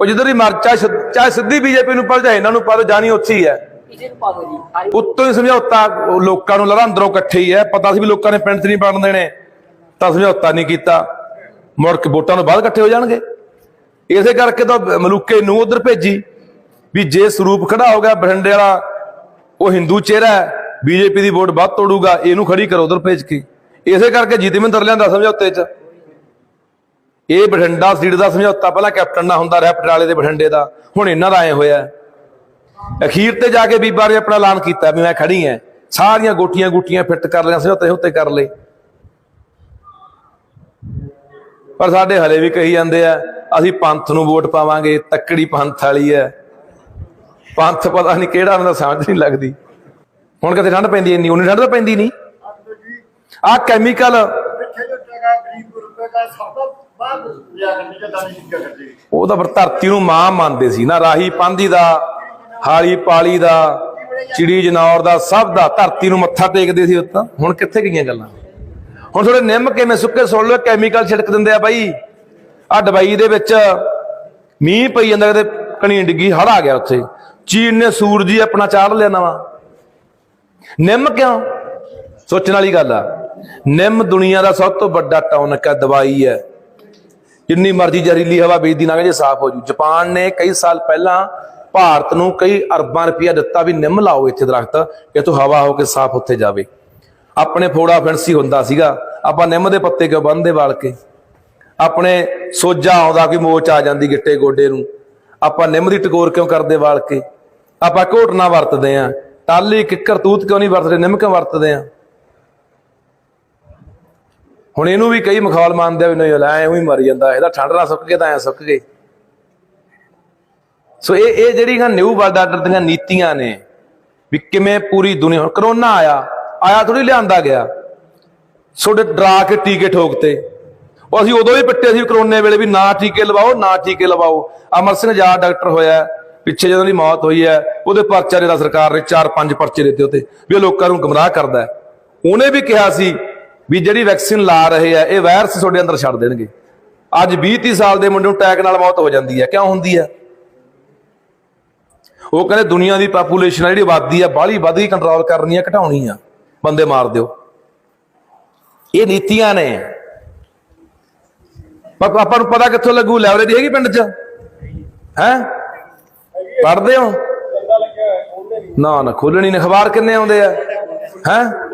ਉਹ ਜਿੱਧਰ ਦੀ ਮਰਚਾ ਚਾਹੇ ਸਿੱਧੀ ਬੀਜੇਪੀ ਨੂੰ ਪਾ ਜਾਏ ਇਹਨਾਂ ਨੂੰ ਪਾ ਦਿਓ, ਜਾਣੀ ਉੱਥੇ ਹੀ ਹੈ। ਕਿਸੇ ਨੂੰ ਪਾ ਦਿਓ ਜੀ। ਆਈ ਉੱਤੋਂ ਹੀ ਸਮਝੌਤਾ ਲੋਕਾਂ ਨੂੰ ਲੜਾ ਅੰਦਰੋਂ ਇਕੱਠੇ ਹੀ ਹੈ। ਪਤਾ ਸੀ ਵੀ ਲੋਕਾਂ ਨੇ ਪਿੰਡ 'ਚ ਨਹੀਂ ਬਣਨ ਦੇਣੇ। ਤਾਂ ਸਮਝੌਤਾ ਨਹੀਂ ਕੀਤਾ। ਮੁੜ ਕੇ ਵੋਟਾਂ ਤੋਂ ਬਾਅਦ ਇਕੱਠੇ ਹੋ ਜਾਣਗੇ। ਇਸੇ ਕਰਕੇ ਤਾਂ ਮਲੂਕੇ ਨੂੰ ਉਧਰ ਭੇਜੀ। ਵੀ ਜੇ ਸਰੂਪ ਖੜਾ ਹੋ ਗਿਆ ਬਠਿੰਡੇ ਵਾਲਾ ਉਹ ਹਿੰਦੂ ਚਿਹਰਾ ਹੈ ਬੀਜੇਪੀ ਦੀ ਵੋਟ ਵੱਧ ਤੋੜੂਗਾ ਇਹਨੂੰ ਖੜੀ ਕਰੋ ਉਧਰ ਭੇਜ ਕੇ। ਇਸੇ ਕਰਕੇ ਜੀਤਮਿੰਦਰ ਲਿਆਂਦਾ ਸਮਝੌਤੇ 'ਚ। ਇਹ ਬਠਿੰਡਾ ਸੀਟ ਦਾ ਸਮਝੌਤਾ ਪਹਿਲਾਂ ਕੈਪਟਨ ਨਾਲ ਹੁੰਦਾ ਰਿਹਾ, ਪਟਿਆਲੇ ਦੇ ਬਠਿੰਡੇ ਦਾ। ਹੁਣ ਇਹਨਾਂ ਦਾ ਐ ਹੋਇਆ। ਅਖੀਰ ਤੇ ਜਾ ਕੇ ਬੀਬਾ ਨੇ ਆਪਣਾ ਐਲਾਨ ਕੀਤਾ ਵੀ ਮੈਂ ਖੜੀ ਐ। ਸਾਰੀਆਂ ਗੋਟੀਆਂ ਗੁੱਟੀਆਂ ਫਿੱਟ ਕਰ ਲਿਆ ਸਮਝੌਤੇ ਉੱਤੇ ਕਰ ਲਏ। ਪਰ ਸਾਡੇ ਹਲੇ ਵੀ ਕਹੀ ਜਾਂਦੇ ਆ, ਅਸੀਂ ਪੰਥ ਨੂੰ ਵੋਟ ਪਾਵਾਂਗੇ, ਤੱਕੜੀ ਪੰਥ ਵਾਲੀ ਐ। ਪੰਥ ਪਤਾ ਨਹੀਂ ਕਿਹੜਾ ਮੈਨੂੰ ਸਮਝ ਨਹੀਂ ਲੱਗਦੀ। ਹੁਣ ਕਿਤੇ ਠੰਡ ਪੈਂਦੀ ਇੰਨੀ, ਉਨੀ ਠੰਡ ਤਾਂ ਪੈਂਦੀ ਨਹੀਂ ਆ ਕੈਮੀਕਲ ਉਹ ਤਾਂ ਫਿਰ ਧਰਤੀ ਨੂੰ ਮਾਂ ਮੰਨਦੇ ਸੀ ਨਾ, ਰਾਹੀ ਪਾਂਦੀ ਦਾ, ਹਾਲੀ ਪਾਲੀ ਦਾ, ਚਿੜੀ ਜਨੌਰ ਦਾ, ਸਭ ਦਾ ਧਰਤੀ ਨੂੰ ਮੱਥਾ ਟੇਕਦੇ ਸੀ ਉੱਤਾਂ। ਹੁਣ ਕਿੱਥੇ ਗਈਆਂ ਗੱਲਾਂ? ਹੁਣ ਥੋੜੇ ਨਿੰਮ ਕਿਵੇਂ ਸੁੱਕੇ ਸੁਣ ਲਓ ਕੈਮੀਕਲ ਛਿੜਕ ਦਿੰਦੇ ਆ ਬਾਈ। ਆ ਡਬਈ ਦੇ ਵਿੱਚ ਮੀਂਹ ਪਈ ਜਾਂਦਾ, ਕਿਤੇ ਕਣੀ ਡਿੱਗੀ ਹੜ ਆ ਗਿਆ ਉੱਥੇ। ਚੀਨ ਨੇ ਸੂਰਜੀ ਆਪਣਾ ਚਾੜ ਲਿਆ ਨਵਾਂ। ਨਿੰਮ ਕਿਉਂ? ਸੋਚਣ ਵਾਲੀ ਗੱਲ ਆ। ਨਿੰਮ ਦੁਨੀਆ ਦਾ ਸਭ ਤੋਂ ਵੱਡਾ ਟੌਨਕ ਹੈ ਦਵਾਈ ਹੈ। ਜਿੰਨੀ ਮਰਜ਼ੀ ਜ਼ਹਿਰੀਲੀ ਹਵਾ ਵੇਚਦੀ ਨਾ ਜੇ ਸਾਫ਼ ਹੋ ਜੂ। ਜਾਪਾਨ ਨੇ ਕਈ ਸਾਲ ਪਹਿਲਾਂ ਭਾਰਤ ਨੂੰ ਕਈ ਅਰਬਾਂ ਰੁਪਇਆ ਦਿੱਤਾ ਵੀ ਨਿੰਮ ਲਾਓ ਇੱਥੇ ਦਰਖਤ, ਕਿ ਤੂੰ ਹਵਾ ਹੋ ਕੇ ਸਾਫ਼ ਉੱਥੇ ਜਾਵੇ। ਆਪਣੇ ਫੋੜਾ ਫਿੰਸੀ ਹੁੰਦਾ ਸੀਗਾ, ਆਪਾਂ ਨਿੰਮ ਦੇ ਪੱਤੇ ਕਿਉਂ ਬੰਨਦੇ ਵਾਲ ਕੇ? ਆਪਣੇ ਸੋਜਾ ਆਉਂਦਾ ਕੋਈ ਮੋਚ ਆ ਜਾਂਦੀ ਗਿੱਟੇ ਗੋਡੇ ਨੂੰ। ਆਪਾਂ ਨਿੰਮ ਦੀ ਟਕੋਰ ਕਿਉਂ ਕਰਦੇ ਵਾਲ ਕੇ? ਆਪਾਂ ਘੋਟਣਾ ਵਰਤਦੇ ਆ ਟਾਲੀ ਕਿੱਕਰ, ਤੂਤ ਕਿਉਂ ਨਹੀਂ ਵਰਤਦੇ? ਨਿੰਮ ਕਿਉਂ ਵਰਤਦੇ ਆ ਹੁਣ ਇਹਨੂੰ ਵੀ ਕਈ ਮਖੌਲ ਮੰਨਦੇ ਆ ਵੀ ਨਹੀਂ, ਲੈ ਐਵੇਂ ਹੀ ਮਰ ਜਾਂਦਾ, ਇਹਦਾ ਠੰਡ ਨਾਲ ਸੁੱਕ ਗਿਆ ਤਾਂ ਐ ਸੁੱਕ ਗਏ। ਸੋ ਇਹ ਇਹ ਜਿਹੜੀਆਂ ਨਿਊ ਵਰਲਡ ਆਰਡਰ ਦੀਆਂ ਨੀਤੀਆਂ ਨੇ, ਵੀ ਕਿਵੇਂ ਪੂਰੀ ਦੁਨੀਆ, ਹੁਣ ਕਰੋਨਾ ਆਇਆ ਆਇਆ ਥੋੜੀ ਲਿਆਂਦਾ ਗਿਆ। ਛੋਡੇ ਡਰਾ ਕੇ ਟੀਕੇ ਠੋਕਤੇ। ਉਹ ਅਸੀਂ ਉਦੋਂ ਵੀ ਪਿੱਟੇ ਸੀ ਕਰੋਨੇ ਵੇਲੇ ਵੀ ਨਾ ਟੀਕੇ ਲਵਾਓ, ਨਾ ਟੀਕੇ ਲਵਾਓ। ਅਮਰ ਸਿੰਘ ਆਜ਼ਾਦ ਡਾਕਟਰ ਹੋਇਆ, ਪਿੱਛੇ ਜਦੋਂ ਦੀ ਮੌਤ ਹੋਈ ਹੈ, ਉਹਦੇ ਪਰਚਾ ਜਿਹੜਾ ਸਰਕਾਰ ਨੇ 4-5 ਪਰਚੇ ਦਿੱਤੇ ਉੱਤੇ ਵੀ ਇਹ ਲੋਕਾਂ ਨੂੰ ਗਮਰਾਹ ਕਰਦਾ ਉਹਨੇ ਵੀ ਕਿਹਾ ਸੀ ਵੀ ਜਿਹੜੀ ਵੈਕਸੀਨ ਲਾ ਰਹੇ ਆ, ਇਹ ਵਾਇਰਸ ਤੁਹਾਡੇ ਅੰਦਰ ਛੱਡ ਦੇਣਗੇ। ਅੱਜ 20-30 ਸਾਲ ਦੇ ਮੁੰਡੇ ਨੂੰ ਅਟੈਕ ਨਾਲ ਮੌਤ ਹੋ ਜਾਂਦੀ ਹੈ ਕਿਉਂ ਹੁੰਦੀ ਹੈ ਉਹ ਕਹਿੰਦੇ ਦੁਨੀਆ ਦੀ ਪਾਪੂਲੇਸ਼ਨ ਆ ਜਿਹੜੀ ਆਬਾਦੀ ਆ, ਬਾਹਲੀ ਵੱਧ ਗਈ ਕੰਟਰੋਲ ਕਰਨੀ ਆ, ਘਟਾਉਣੀ ਆ। ਬੰਦੇ ਮਾਰ ਦਿਓ। ਇਹ ਨੀਤੀਆਂ ਨੇ। ਪਰ ਆਪਾਂ ਨੂੰ ਪਤਾ ਕਿੱਥੋਂ ਲੱਗੂ ਲਾਇਬ੍ਰੇਰੀ ਹੈਗੀ ਪਿੰਡ 'ਚ? ਹੈ? ਪੜਦੇ ਹੋ? ਨਾ ਨਾ ਖੋਲਣੀ ਨੇ, ਅਖਬਾਰ ਕਿੰਨੇ ਆਉਂਦੇ ਆ? ਹੈ?